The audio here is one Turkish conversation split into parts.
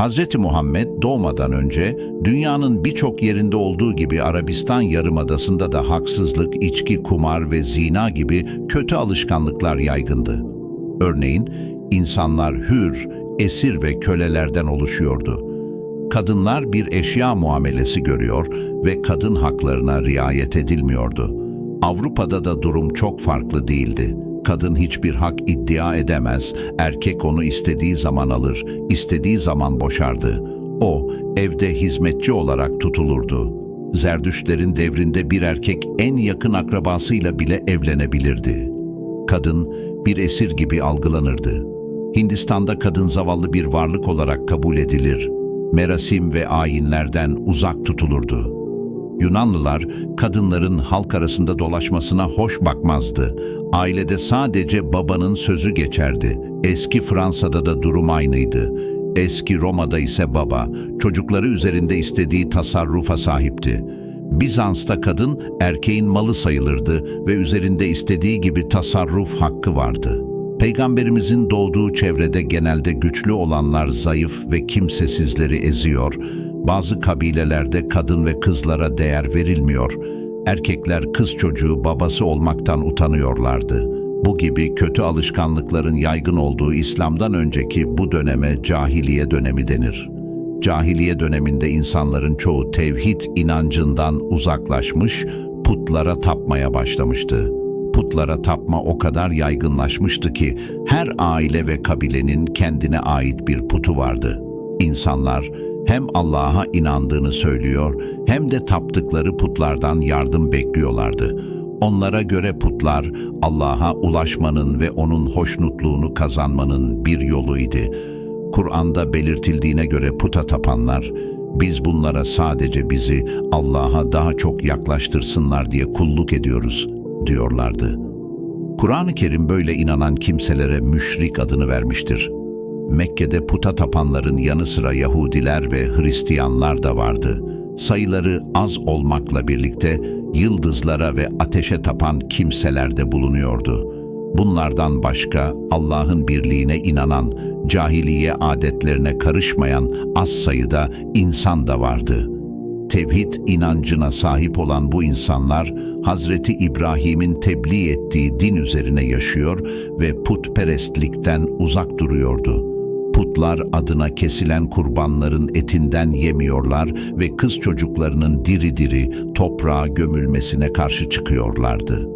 Hazreti Muhammed doğmadan önce dünyanın birçok yerinde olduğu gibi Arabistan Yarımadası'nda da haksızlık, içki, kumar ve zina gibi kötü alışkanlıklar yaygındı. Örneğin insanlar hür, esir ve kölelerden oluşuyordu. Kadınlar bir eşya muamelesi görüyor ve kadın haklarına riayet edilmiyordu. Avrupa'da da durum çok farklı değildi. Kadın hiçbir hak iddia edemez, erkek onu istediği zaman alır, istediği zaman boşardı. O, evde hizmetçi olarak tutulurdu. Zerdüştlerin devrinde bir erkek en yakın akrabasıyla bile evlenebilirdi. Kadın bir esir gibi algılanırdı. Hindistan'da kadın zavallı bir varlık olarak kabul edilir, merasim ve ayinlerden uzak tutulurdu. Yunanlılar kadınların halk arasında dolaşmasına hoş bakmazdı. Ailede sadece babanın sözü geçerdi. Eski Fransa'da da durum aynıydı. Eski Roma'da ise baba, çocukları üzerinde istediği tasarrufa sahipti. Bizans'ta kadın erkeğin malı sayılırdı ve üzerinde istediği gibi tasarruf hakkı vardı. Peygamberimizin doğduğu çevrede genelde güçlü olanlar zayıf ve kimsesizleri eziyor, bazı kabilelerde kadın ve kızlara değer verilmiyor, erkekler kız çocuğu babası olmaktan utanıyorlardı. Bu gibi kötü alışkanlıkların yaygın olduğu İslam'dan önceki bu döneme cahiliye dönemi denir. Cahiliye döneminde insanların çoğu tevhid inancından uzaklaşmış, putlara tapmaya başlamıştı. Putlara tapma o kadar yaygınlaşmıştı ki her aile ve kabilenin kendine ait bir putu vardı. İnsanlar hem Allah'a inandığını söylüyor hem de taptıkları putlardan yardım bekliyorlardı. Onlara göre putlar Allah'a ulaşmanın ve onun hoşnutluğunu kazanmanın bir yoluydu. Kur'an'da belirtildiğine göre puta tapanlar, biz bunlara sadece bizi Allah'a daha çok yaklaştırsınlar diye kulluk ediyoruz diyorlardı. Kur'an-ı Kerim böyle inanan kimselere müşrik adını vermiştir. Mekke'de puta tapanların yanı sıra Yahudiler ve Hristiyanlar da vardı. Sayıları az olmakla birlikte yıldızlara ve ateşe tapan kimseler de bulunuyordu. Bunlardan başka Allah'ın birliğine inanan, cahiliye adetlerine karışmayan az sayıda insan da vardı. Tevhid inancına sahip olan bu insanlar, Hazreti İbrahim'in tebliğ ettiği din üzerine yaşıyor ve putperestlikten uzak duruyordu. Putlar adına kesilen kurbanların etinden yemiyorlar ve kız çocuklarının diri diri toprağa gömülmesine karşı çıkıyorlardı.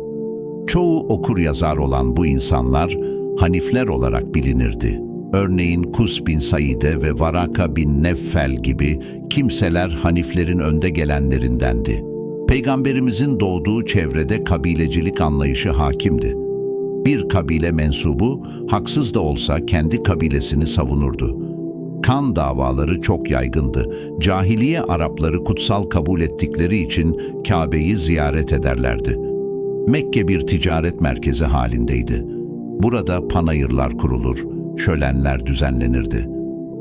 Çoğu okur yazar olan bu insanlar Hanifler olarak bilinirdi. Örneğin Kus bin Saide ve Varaka bin Neffel gibi kimseler Haniflerin önde gelenlerindendi. Peygamberimizin doğduğu çevrede kabilecilik anlayışı hakimdi. Bir kabile mensubu haksız da olsa kendi kabilesini savunurdu. Kan davaları çok yaygındı. Cahiliye Arapları kutsal kabul ettikleri için Kabe'yi ziyaret ederlerdi. Mekke bir ticaret merkezi halindeydi. Burada panayırlar kurulur, şölenler düzenlenirdi.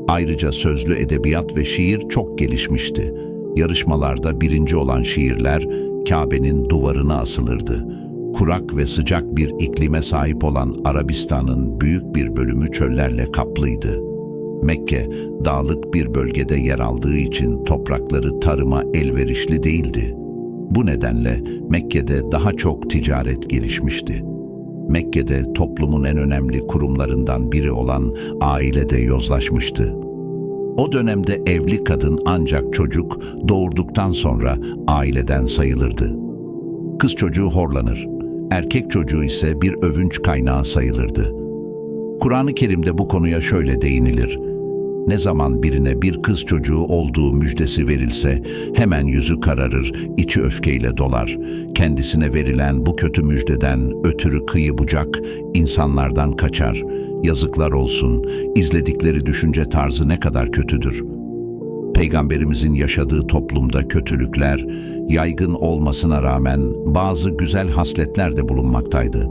Ayrıca sözlü edebiyat ve şiir çok gelişmişti. Yarışmalarda birinci olan şiirler Kabe'nin duvarına asılırdı. Kurak ve sıcak bir iklime sahip olan Arabistan'ın büyük bir bölümü çöllerle kaplıydı. Mekke, dağlık bir bölgede yer aldığı için toprakları tarıma elverişli değildi. Bu nedenle Mekke'de daha çok ticaret gelişmişti. Mekke'de toplumun en önemli kurumlarından biri olan ailede yozlaşmıştı. O dönemde evli kadın ancak çocuk doğurduktan sonra aileden sayılırdı. Kız çocuğu horlanır, erkek çocuğu ise bir övünç kaynağı sayılırdı. Kur'an-ı Kerim'de bu konuya şöyle değinilir. Ne zaman birine bir kız çocuğu olduğu müjdesi verilse hemen yüzü kararır, içi öfkeyle dolar. Kendisine verilen bu kötü müjdeden ötürü kıyı bucak, insanlardan kaçar. Yazıklar olsun, izledikleri düşünce tarzı ne kadar kötüdür. Peygamberimizin yaşadığı toplumda kötülükler, yaygın olmasına rağmen bazı güzel hasletler de bulunmaktaydı.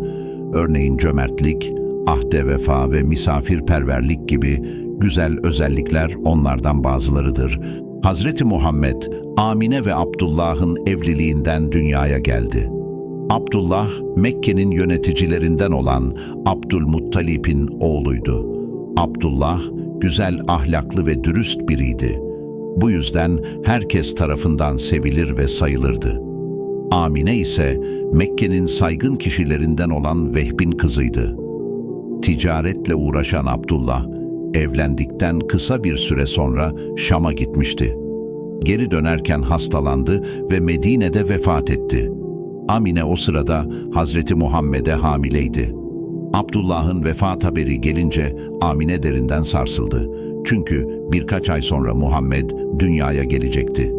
Örneğin cömertlik, ahde vefa ve misafirperverlik gibi güzel özellikler onlardan bazılarıdır. Hazreti Muhammed, Amine ve Abdullah'ın evliliğinden dünyaya geldi. Abdullah, Mekke'nin yöneticilerinden olan Abdülmuttalip'in oğluydu. Abdullah, güzel, ahlaklı ve dürüst biriydi. Bu yüzden herkes tarafından sevilir ve sayılırdı. Amine ise Mekke'nin saygın kişilerinden olan Vehb'in kızıydı. Ticaretle uğraşan Abdullah, evlendikten kısa bir süre sonra Şam'a gitmişti. Geri dönerken hastalandı ve Medine'de vefat etti. Amine o sırada Hazreti Muhammed'e hamileydi. Abdullah'ın vefat haberi gelince Amine derinden sarsıldı. Çünkü birkaç ay sonra Muhammed dünyaya gelecekti.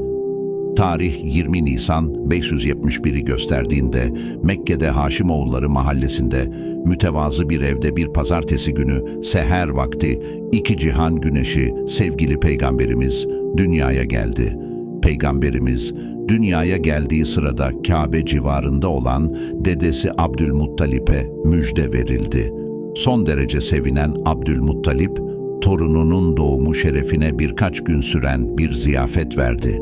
Tarih 20 Nisan 571'i gösterdiğinde Mekke'de Haşimoğulları mahallesinde mütevazı bir evde bir pazartesi günü seher vakti iki cihan güneşi sevgili peygamberimiz dünyaya geldi. Peygamberimiz dünyaya geldiği sırada Kabe civarında olan dedesi Abdülmuttalip'e müjde verildi. Son derece sevinen Abdülmuttalip, torununun doğumu şerefine birkaç gün süren bir ziyafet verdi.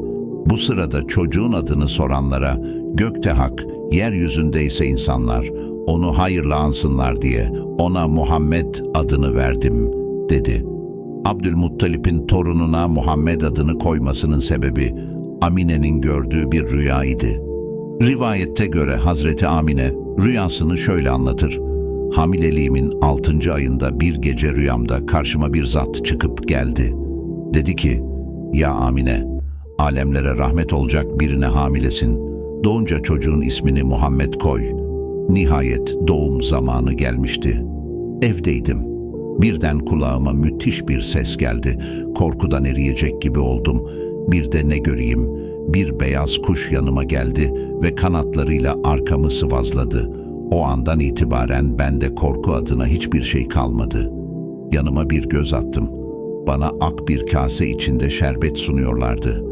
Bu sırada çocuğun adını soranlara gökte hak, yeryüzünde ise insanlar, onu hayırla ansınlar diye ona Muhammed adını verdim, dedi. Abdülmuttalip'in torununa Muhammed adını koymasının sebebi Amine'nin gördüğü bir rüyaydı. Rivayette göre Hazreti Amine rüyasını şöyle anlatır. Hamileliğimin altıncı ayında bir gece rüyamda karşıma bir zat çıkıp geldi. Dedi ki, ya Amine, alemlere rahmet olacak birine hamilesin. Doğunca çocuğun ismini Muhammed koy. Nihayet doğum zamanı gelmişti. Evdeydim. Birden kulağıma müthiş bir ses geldi. Korkudan eriyecek gibi oldum. Bir de ne göreyim? Bir beyaz kuş yanıma geldi ve kanatlarıyla arkamı sıvazladı. O andan itibaren bende korku adına hiçbir şey kalmadı. Yanıma bir göz attım. Bana ak bir kase içinde şerbet sunuyorlardı.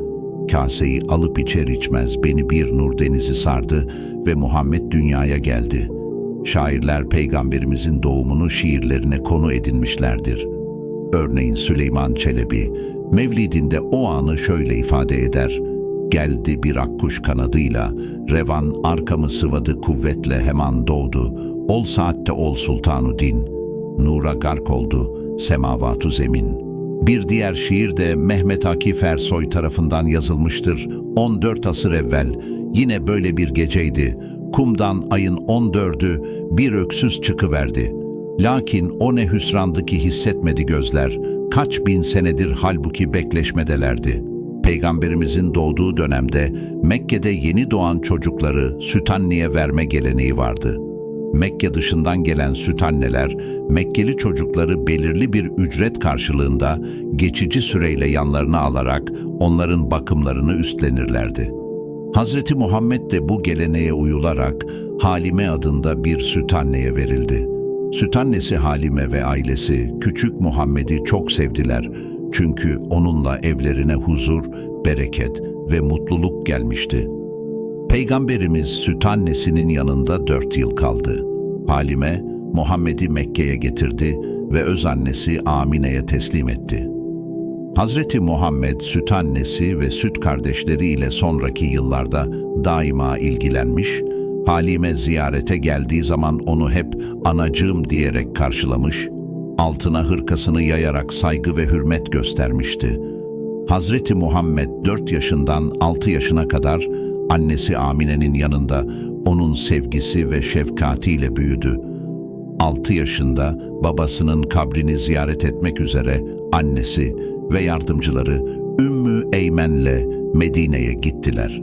Kaseyi alıp içer içmez beni bir nur denizi sardı ve Muhammed dünyaya geldi. Şairler peygamberimizin doğumunu şiirlerine konu edinmişlerdir. Örneğin Süleyman Çelebi, Mevlidinde o anı şöyle ifade eder. Geldi bir akkuş kanadıyla, revan arkamı sıvadı kuvvetle hemen doğdu. Ol saatte ol sultanu din, nura gark oldu semavatu zemin. Bir diğer şiir de Mehmet Akif Ersoy tarafından yazılmıştır. 14 asır evvel yine böyle bir geceydi. Kumdan ayın 14'ü bir öksüz çıkıverdi. Lakin o ne hüsrandı ki hissetmedi gözler. Kaç bin senedir halbuki bekleşmedelerdi. Peygamberimizin doğduğu dönemde Mekke'de yeni doğan çocukları süt anneye verme geleneği vardı. Mekke dışından gelen süt anneler, Mekkeli çocukları belirli bir ücret karşılığında geçici süreyle yanlarına alarak onların bakımlarını üstlenirlerdi. Hazreti Muhammed de bu geleneğe uyularak Halime adında bir süt anneye verildi. Süt annesi Halime ve ailesi küçük Muhammed'i çok sevdiler. Çünkü onunla evlerine huzur, bereket ve mutluluk gelmişti. Peygamberimiz süt annesinin yanında dört yıl kaldı. Halime, Muhammed'i Mekke'ye getirdi ve öz annesi Amine'ye teslim etti. Hazreti Muhammed süt annesi ve süt kardeşleri ile sonraki yıllarda daima ilgilenmiş, Halime ziyarete geldiği zaman onu hep anacığım diyerek karşılamış, altına hırkasını yayarak saygı ve hürmet göstermişti. Hazreti Muhammed 4 yaşından 6 yaşına kadar annesi Amine'nin yanında onun sevgisi ve şefkatiyle büyüdü. 6 yaşında babasının kabrini ziyaret etmek üzere annesi ve yardımcıları Ümmü Eymen'le Medine'ye gittiler.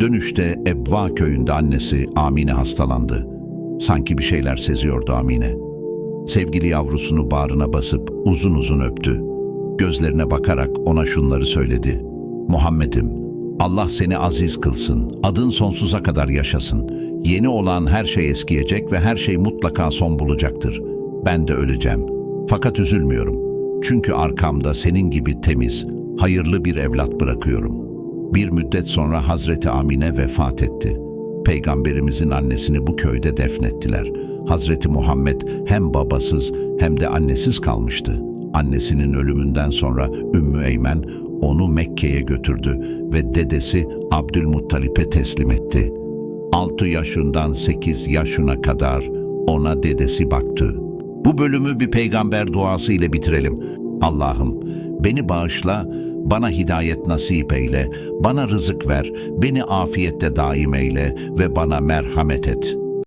Dönüşte Ebva köyünde annesi Amine hastalandı. Sanki bir şeyler seziyordu Amine. Sevgili yavrusunu bağrına basıp uzun uzun öptü. Gözlerine bakarak ona şunları söyledi. Muhammed'im, Allah seni aziz kılsın, adın sonsuza kadar yaşasın. Yeni olan her şey eskiyecek ve her şey mutlaka son bulacaktır. Ben de öleceğim. Fakat üzülmüyorum. Çünkü arkamda senin gibi temiz, hayırlı bir evlat bırakıyorum.'' Bir müddet sonra Hazreti Amine vefat etti. Peygamberimizin annesini bu köyde defnettiler. Hazreti Muhammed hem babasız hem de annesiz kalmıştı. Annesinin ölümünden sonra Ümmü Eymen onu Mekke'ye götürdü ve dedesi Abdülmuttalip'e teslim etti. 6 yaşından 8 yaşına kadar ona dedesi baktı. Bu bölümü bir peygamber duası ile bitirelim. Allah'ım beni bağışla, bana hidayet nasip eyle, bana rızık ver, beni afiyette daim eyle ve bana merhamet et.''